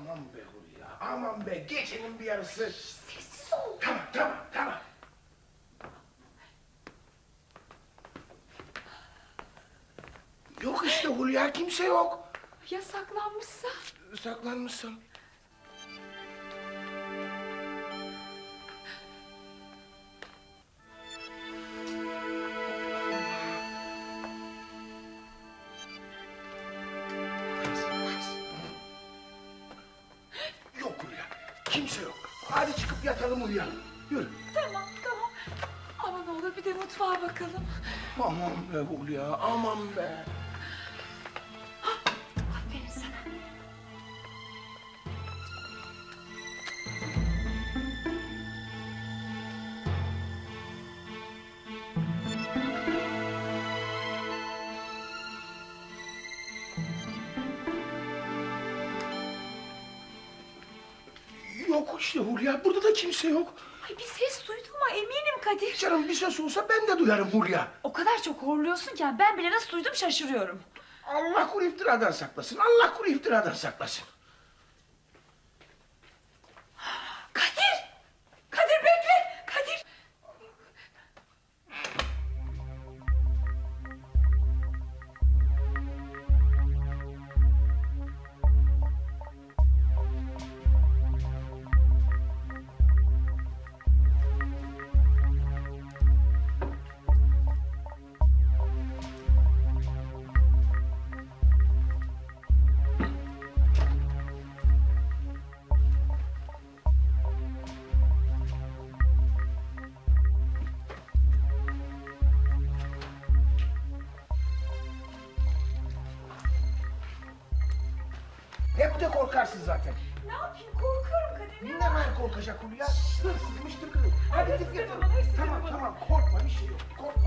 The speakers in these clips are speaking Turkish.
Aman be Hulya aman be gecenin bir yarısı. Sessiz ol. Tamam tamam tamam. Yok işte Hulya kimse yok. Ya saklanmışsa? Saklanmışsın. İşte Hulya burada da kimse yok. Ay bir ses duydum ama eminim Kadir. Canım bir ses olsa ben de duyarım Hulya. O kadar çok horluyorsun ki ben bile nasıl duydum şaşırıyorum. Allah kuru iftiradan saklasın. Allah kuru iftiradan saklasın. Hep de korkarsın zaten. Ne yapayım korkuyorum Kadir. Ne var korkacak Hulya? Hırsızmış tıkırı. Hadi git hırsızı Tamam tamam korkma bir şey yok. Korkma.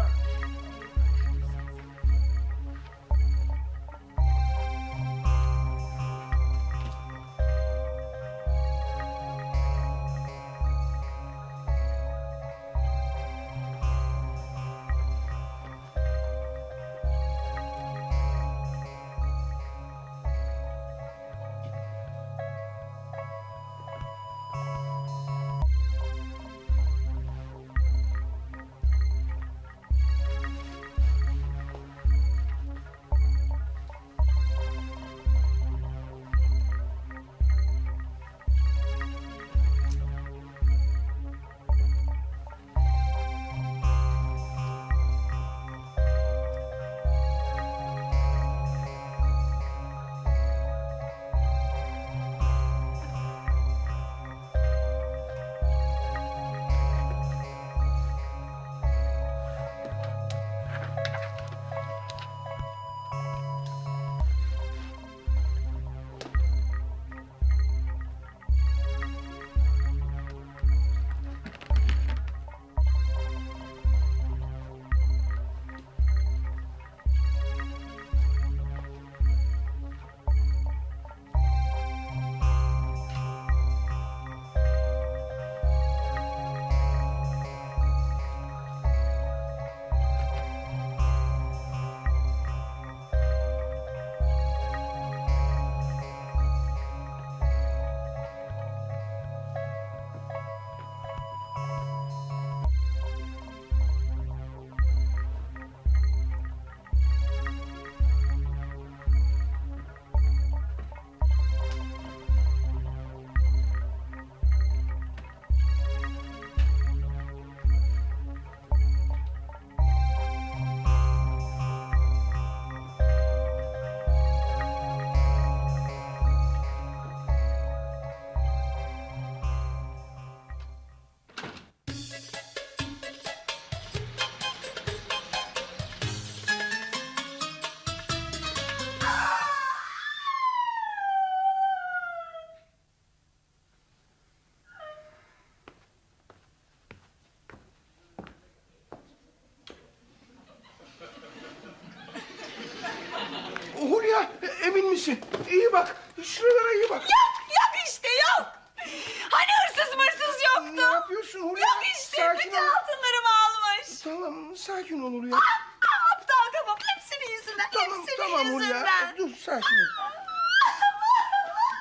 Sakin ol Hulya. Ah, Aptal kafam hepsinin yüzünden. Tamam hepsinin tamam yüzünden. Hulya. Dur sakin ol.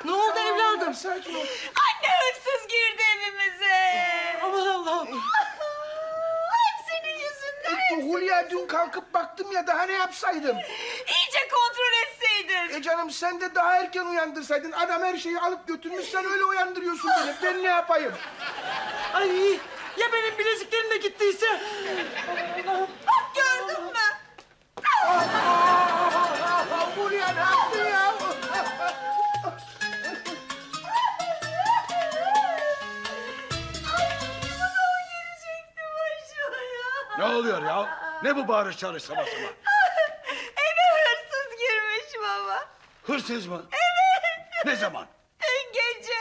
Ne oldu Tamam, evladım? Hulya, Sakin ol. Anne hırsız girdi evimize. Aman Allah'ım. Hepsinin yüzünden. Hulya dün kalkıp baktım ya daha ne yapsaydım? İyice kontrol etseydin. E canım sen de daha erken uyandırsaydın. Adam her şeyi alıp götürmüş sen öyle uyandırıyorsun beni. Ben ne yapayım? Ay ya benim bileziklerim de gittiyse? Ne oluyor ya? Ne bu bağırış çağırış sabah sabah? Eve hırsız girmiş baba. Hırsız mı? Evet. Ne zaman? Dün gece.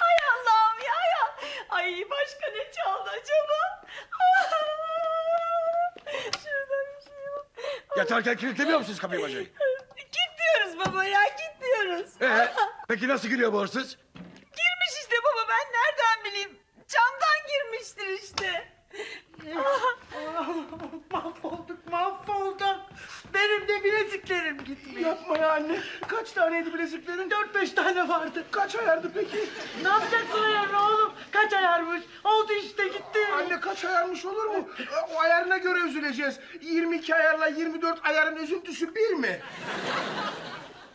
Ay Allah'ım ya ya. Ay başka ne çaldı acaba? Şurada bir şey yok. Yatarken kilitlemiyor musunuz kapıyı bacayı? Git diyoruz baba ya git diyoruz. Ee, peki nasıl giriyor bu hırsız? Girmiş işte baba ben nereden bileyim. Camdan girmiştir işte. mahvolduk mahvolduk. Benim de bileziklerim gitmiş. Yapma ya anne. Kaç taneydi bileziklerin? Dört beş tane vardı. Kaç ayardı peki? Ne yapacaksın ayarını oğlum? Kaç ayarmış? Oldu işte gitti. Anne kaç ayarmış olur mu? O ayarına göre üzüleceğiz. 22 ayarla 24 ayarın üzüntüsü bir mi?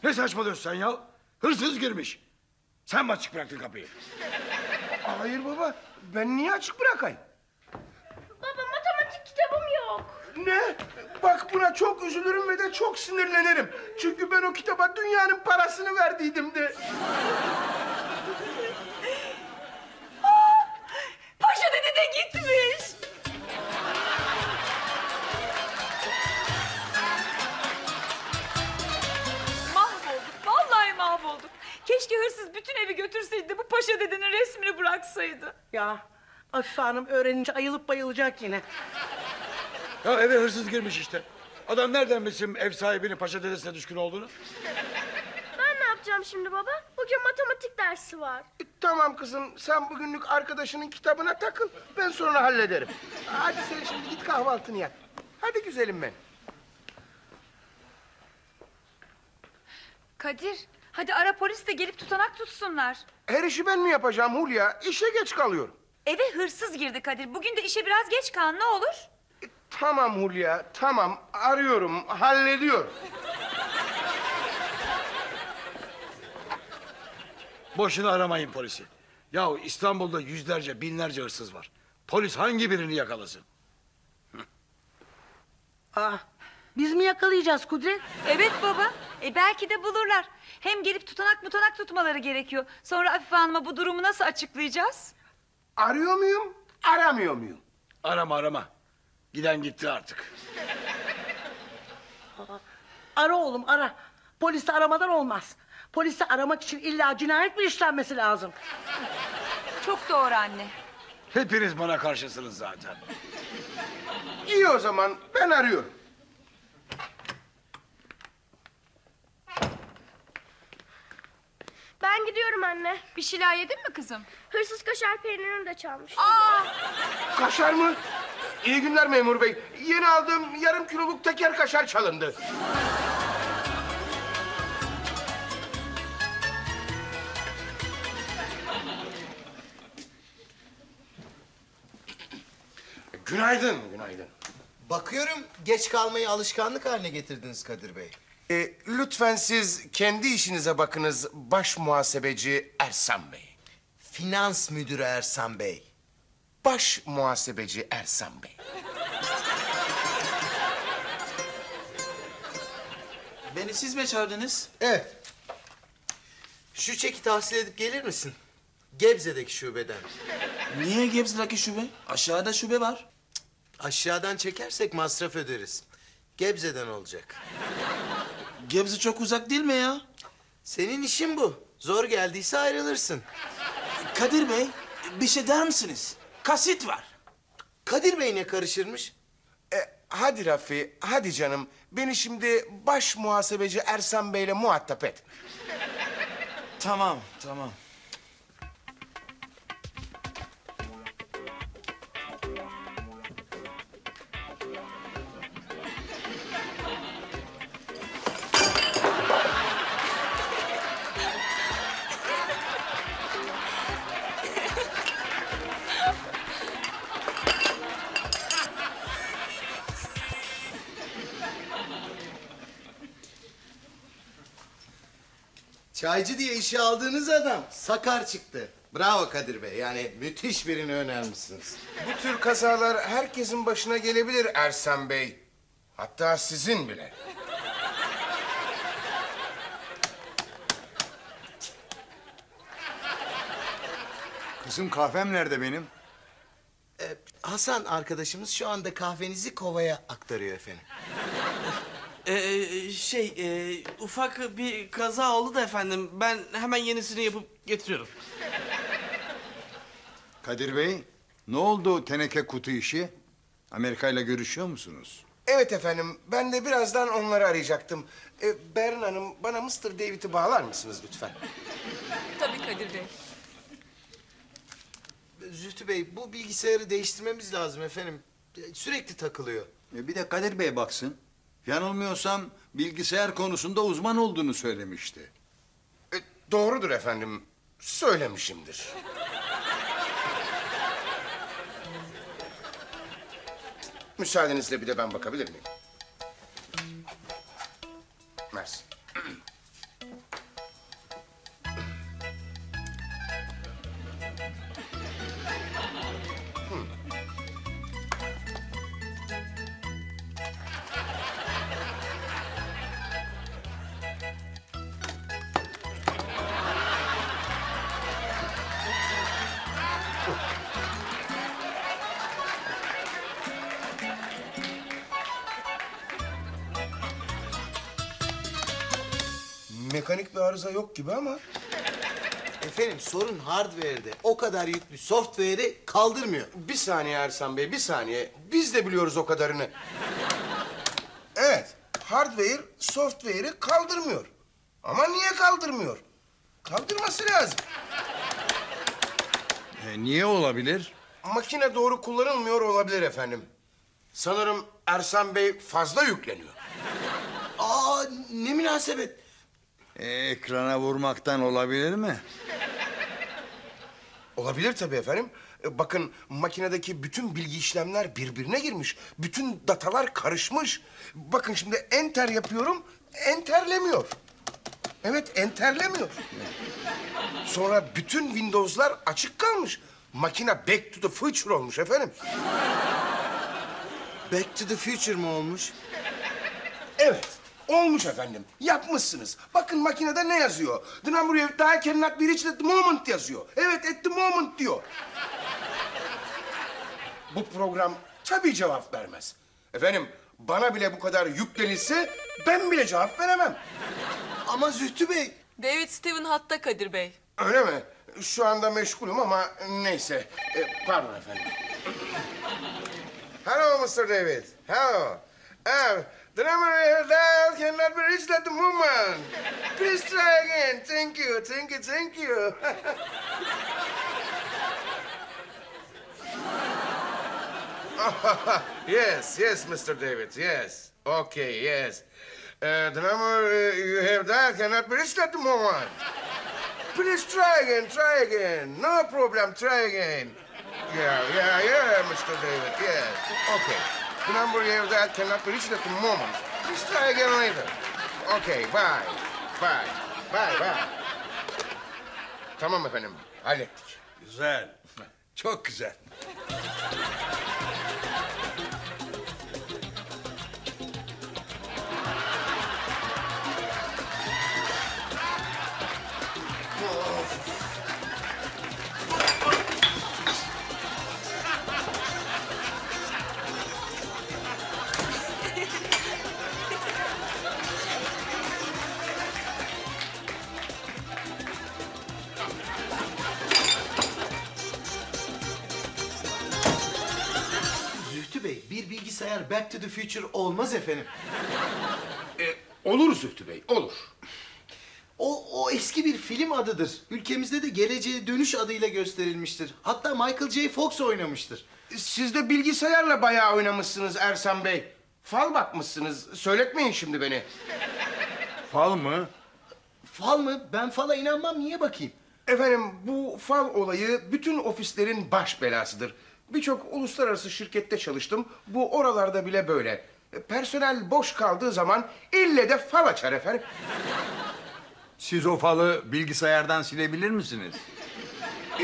Ne saçmalıyorsun sen ya? Hırsız girmiş. Sen mi açık bıraktın kapıyı? Hayır baba. Ben niye açık bırakayım? Baba matematik kitabım yok. Ne? Bak buna çok üzülürüm ve de çok sinirlenirim. Çünkü ben o kitaba dünyanın parasını verdiydim de. Paşa dede de gitmiş. Mahvolduk. Vallahi mahvolduk. Keşke hırsız bütün evi götürseydi de bu paşa dedenin resmini bıraksaydı. Ya Afife Hanım öğrenince ayılıp bayılacak yine. Ya eve hırsız girmiş işte. Adam nereden bilsin ev sahibinin paşa dedesine düşkün olduğunu? Ben ne yapacağım şimdi baba? Bugün matematik dersi var. E, Tamam kızım sen bugünlük arkadaşının kitabına takıl. Ben sonra hallederim. Hadi sen şimdi git kahvaltını yap. Hadi güzelim ben. Kadir hadi ara polis de gelip tutanak tutsunlar. Her işi ben mi yapacağım Hulya? İşe geç kalıyorum. Eve hırsız girdi Kadir. Bugün de işe biraz geç kal ne olur? Tamam Hulya tamam arıyorum hallediyorum. Boşuna aramayın polisi. Yahu İstanbul'da yüzlerce binlerce hırsız var. Polis hangi birini yakalasın? Aa, biz mi yakalayacağız Kudret? Evet baba. E belki de bulurlar. Hem gelip tutanak mutanak tutmaları gerekiyor. Sonra Afife Hanım'a bu durumu nasıl açıklayacağız? Arıyor muyum aramıyor muyum? Arama arama. Giden gitti artık. Ara oğlum ara. Polisi aramadan olmaz. Polisi aramak için illa cinayet mi işlenmesi lazım? Çok doğru anne. Hepiniz bana karşısınız zaten. İyi o zaman ben arıyorum. Ben gidiyorum anne. Bir şeyler yedin mi kızım? Hırsız kaşar peynirini de çalmış. Aa, Kaşar mı? İyi günler memur bey. Yeni aldığım yarım kiloluk teker kaşar çalındı. Günaydın, günaydın. Bakıyorum geç kalmayı alışkanlık haline getirdiniz Kadir Bey. E, lütfen siz kendi işinize bakınız baş muhasebeci Ersan Bey. Finans müdürü Ersan Bey. Baş muhasebeci Ersan Bey. Beni siz mi çağırdınız? Evet. Şu çeki tahsil edip gelir misin? Gebze'deki şubeden. Niye Gebze'deki şube? Aşağıda şube var. Aşağıdan çekersek masraf öderiz. Gebze'den olacak. Gebze çok uzak değil mi ya? Senin işin bu. Zor geldiyse ayrılırsın. Kadir Bey, bir şey der misiniz? Kasit var. Kadir Bey ne karışırmış? E, hadi Rafi, hadi canım. Beni şimdi baş muhasebeci Ersan Bey'le muhatap et. Tamam, tamam. Çaycı diye işe aldığınız adam sakar çıktı. Bravo Kadir Bey. Yani müthiş birini önermişsiniz. Bu tür kazalar herkesin başına gelebilir Ersan Bey. Hatta sizin bile. Kızım kahvem nerede benim? Ee, Hasan arkadaşımız şu anda kahvenizi kovaya aktarıyor efendim. Ee, şey, e, ufak bir kaza oldu da efendim. Ben hemen yenisini yapıp getiriyorum. Kadir Bey, ne oldu teneke kutu işi? Amerika ile görüşüyor musunuz? Evet efendim, ben de birazdan onları arayacaktım. Ee, Berin Hanım, bana Mr. David'i bağlar mısınız lütfen? Tabii Kadir Bey. Zühtü Bey bu bilgisayarı değiştirmemiz lazım efendim. Ee, Sürekli takılıyor. E bir de Kadir Bey baksın. Yanılmıyorsam bilgisayar konusunda uzman olduğunu söylemişti. Ee, doğrudur efendim, söylemişimdir. Müsaadenizle bir de ben bakabilir miyim? Mersi. Mekanik bir arıza yok gibi ama... Efendim sorun hardware'de. O kadar yüklü software'i kaldırmıyor. Bir saniye Ersan Bey, bir saniye. Biz de biliyoruz o kadarını. Evet, hardware software'i kaldırmıyor. Ama niye kaldırmıyor? Kaldırması lazım. E, niye olabilir? Makine doğru kullanılmıyor olabilir efendim. Sanırım Ersan Bey fazla yükleniyor. Aa ne münasebet. E, ekrana vurmaktan olabilir mi? Olabilir tabii efendim. E, Bakın makinedeki bütün bilgi işlemler birbirine girmiş. Bütün datalar karışmış. Bakın şimdi enter yapıyorum, enterlemiyor. Evet, enterlemiyor. Sonra bütün Windows'lar açık kalmış. Makine back to the future olmuş efendim. Back to the future mı olmuş? Evet, olmuş efendim. Yapmışsınız. Bakın makinede ne yazıyor? The number you dial cannot be reached at the moment yazıyor. Evet, at the moment diyor. Bu program tabii cevap vermez. Efendim, bana bile bu kadar yüklenilse ben bile cevap veremem. Ama Zühtü Bey. David Steven hatta Kadir Bey. Öyle mi? Şu anda meşgulüm ama neyse. E, pardon efendim. Hello, Mr. David. Hello. Um, the number you have dialed cannot be reached at the moment. Please try again. Thank you, thank you, thank you. yes, yes, Mr. David, yes. Okay, yes. Uh, the number uh, you have dialed cannot be reached at the moment. Please try again, try again. No problem, try again. Yeah, yeah, yeah, Mr. David, yes. Okay. The number have dialed cannot be reached at the moment. Please try again later. Okay, bye. Bye. Bye, bye. Tamam efendim, hallettik. Güzel. Çok güzel. Back to the Future olmaz efendim. E, olur Zühtü Bey, olur. O O eski bir film adıdır. Ülkemizde de Geleceğe Dönüş adıyla gösterilmiştir. Hatta Michael J. Fox oynamıştır. Siz de bilgisayarla bayağı oynamışsınız Ersan Bey. Fal bakmışsınız. Söyletmeyin şimdi beni. Fal mı? Fal mı? Ben fala inanmam. Niye bakayım? Efendim bu fal olayı bütün ofislerin baş belasıdır. Birçok uluslararası şirkette çalıştım. Bu oralarda bile böyle. Personel boş kaldığı zaman ille de fal açar efendim. Siz o falı bilgisayardan silebilir misiniz? E,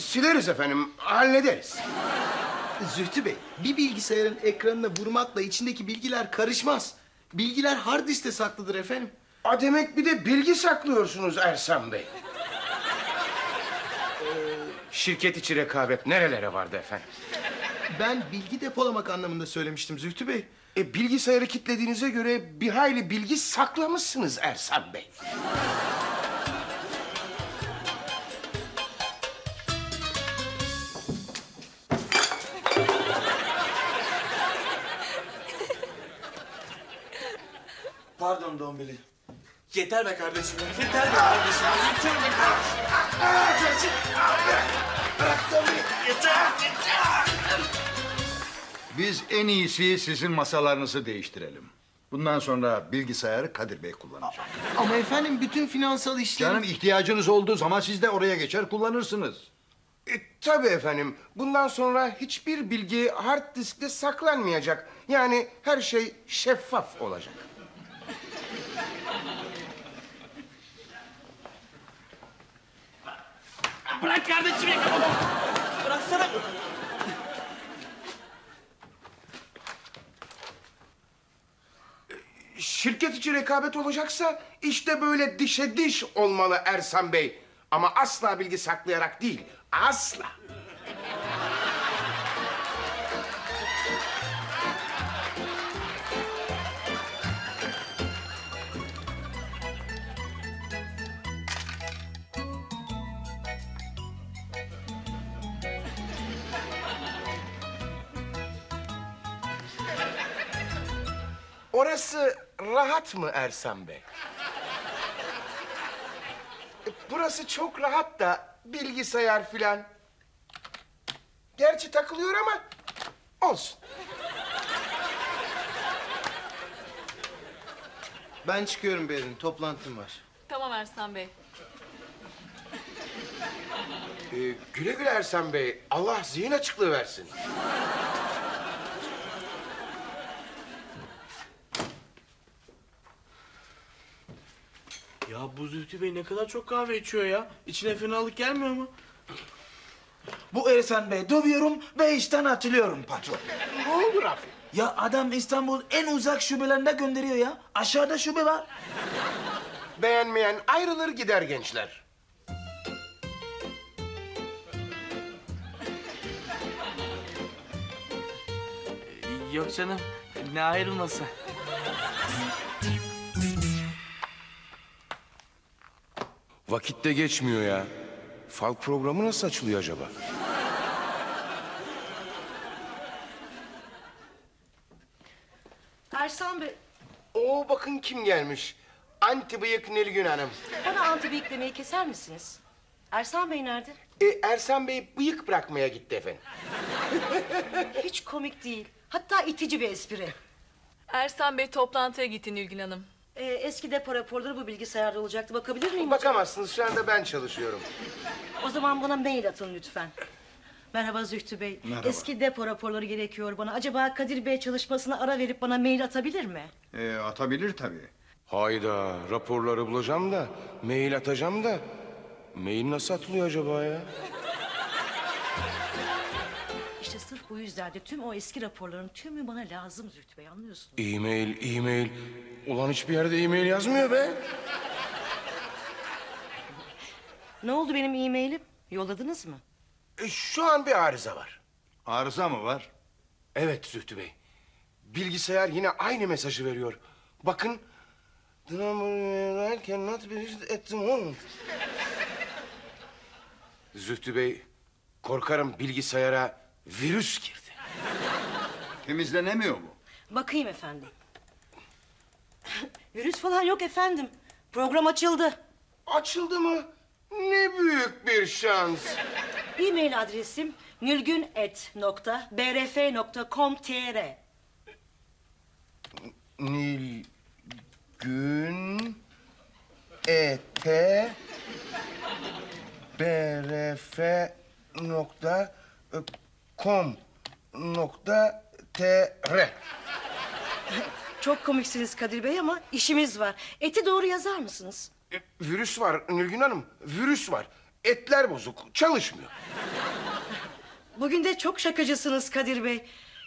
sileriz efendim, hallederiz. Zühtü Bey, bir bilgisayarın ekranına vurmakla içindeki bilgiler karışmaz. Bilgiler hard diskte saklıdır efendim. A demek bir de bilgi saklıyorsunuz Ersan Bey. Şirket içi rekabet nerelere vardı efendim? Ben bilgi depolamak anlamında söylemiştim Zühtü Bey. E, bilgisayarı kilitlediğinize göre bir hayli bilgi saklamışsınız Ersan Bey. Pardon Dombili. Yeter be kardeşim. ya, Yeter be kardeşim. ya, Yeter be kardeşim. Biz en iyisi sizin masalarınızı değiştirelim. Bundan sonra bilgisayarı Kadir Bey kullanacak. Ama efendim bütün finansal işler... Canım ihtiyacınız olduğu zaman siz de oraya geçer kullanırsınız. E, tabii efendim. Bundan sonra hiçbir bilgi hard diskte saklanmayacak. Yani her şey şeffaf olacak. Bırak kardeşim yakaladım. Bıraksana. Şirket içi rekabet olacaksa işte böyle dişe diş olmalı Ersan Bey. Ama asla bilgi saklayarak değil. Asla. Orası rahat mı Ersan Bey? E, Burası çok rahat da bilgisayar filan. Gerçi takılıyor ama olsun. Ben çıkıyorum Berin, toplantım var. Tamam Ersan Bey. Ee, güle güle Ersan Bey. Allah zihin açıklığı versin. Ya bu Zühtü Bey ne kadar çok kahve içiyor ya. İçine fenalık gelmiyor mu? Bu Ersan Bey dövüyorum ve işten atılıyorum patron. Ne oldu Rafi? Ya adam İstanbul en uzak şubelerinde gönderiyor ya. Aşağıda şube var. Beğenmeyen ayrılır gider gençler. Yok canım. Ne ayrılması. Vakit de geçmiyor ya. Fal programı nasıl açılıyor acaba? Ersan Bey, Oo bakın kim gelmiş. Anti bıyık Nilgün Hanım. bana antibiyotik demeyi keser misiniz? Ersan Bey nerede? E, Ersan Bey bıyık bırakmaya gitti efendim. Hiç komik değil. Hatta itici bir espri. Ersan Bey toplantıya gitti Nilgün Hanım. Ee, eski depo raporları bu bilgisayarda olacaktı. Bakabilir miyim? Bakamazsınız şu anda ben çalışıyorum. O zaman bana mail atın lütfen. Merhaba Zühtü Bey. Merhaba. Eski depo raporları gerekiyor bana. Acaba Kadir Bey çalışmasına ara verip bana mail atabilir mi? Ee, atabilir tabii. Hayda raporları bulacağım da mail atacağım da. Mail nasıl atılıyor acaba ya? İşte sırf bu yüzden de tüm o eski raporların tümü bana lazım Zühtü Bey anlıyorsun. E-mail, e-mail. Ulan hiçbir yerde e-mail yazmıyor be. Ne oldu benim e-mailim? Yolladınız mı? E, şu an bir arıza var. Arıza mı var? Evet Zühtü Bey. Bilgisayar yine aynı mesajı veriyor. Bakın. The number I cannot be reached at the moment. Zühtü Bey, korkarım bilgisayara virüs girdi. Temizlenemiyor mu? Bakayım efendim. Virüs falan yok efendim. Program açıldı. Açıldı mı? Ne büyük bir şans. E-mail adresim nilgünet.brf.com.tr Nilgün et brf nokta com nokta tr Çok komiksiniz Kadir Bey ama işimiz var. Eti doğru yazar mısınız? E, Virüs var Nilgün Hanım, virüs var. Etler bozuk, çalışmıyor. Bugün de çok şakacısınız Kadir Bey.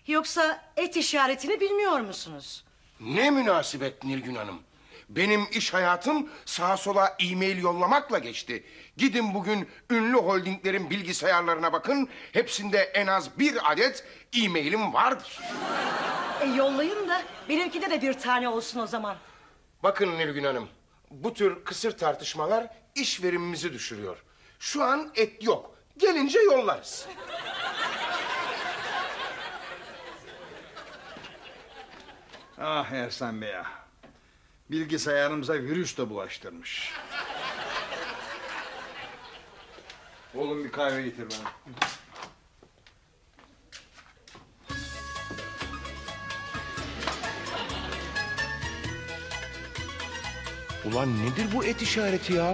Yoksa et işaretini bilmiyor musunuz? Ne münasebet Nilgün Hanım. Benim iş hayatım sağa sola e-mail yollamakla geçti. Gidin bugün ünlü holdinglerin bilgisayarlarına bakın. Hepsinde en az bir adet e-mailim vardır. E yollayın da benimkide de bir tane olsun o zaman. Bakın Nilgün Hanım, bu tür kısır tartışmalar iş verimimizi düşürüyor. Şu an et yok. Gelince yollarız. Ah Ersan Bey ah. Bilgisayarımıza virüs de bulaştırmış. Oğlum bir kahve getir bana. Ulan nedir bu et işareti ya?